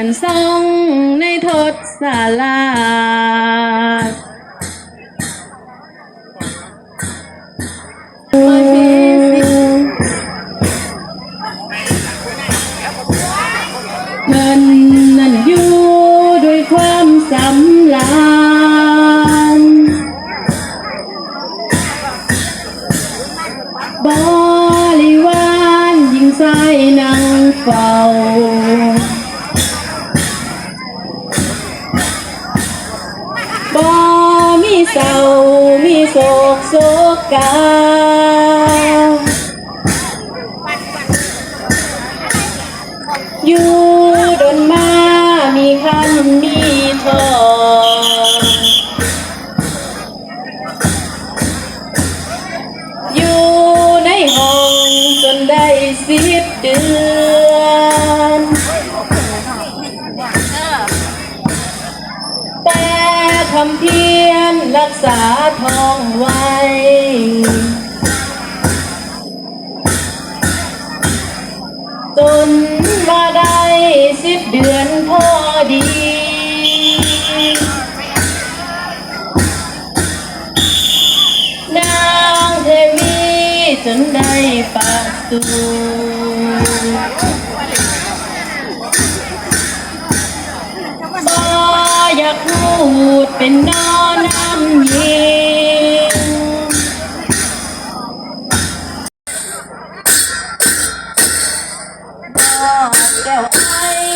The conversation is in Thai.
นันส่องในทศสาลาเงินนั้นอยู่ด้วยความสำลานบริวารยิงใส่นางเฝ้า บ่มีเศร้ามีโศกโศกกาอยู่ดนมา มีคำมีทองอยู่ในห้องจนได้สิบเดือนำเพียรรักษาทองไว้ จนมาได้สิบเดือนพอดี นางเทวีจนได้ปากสู อยากพูดเป็นนอน้ำเย็นบอกแล้วไอ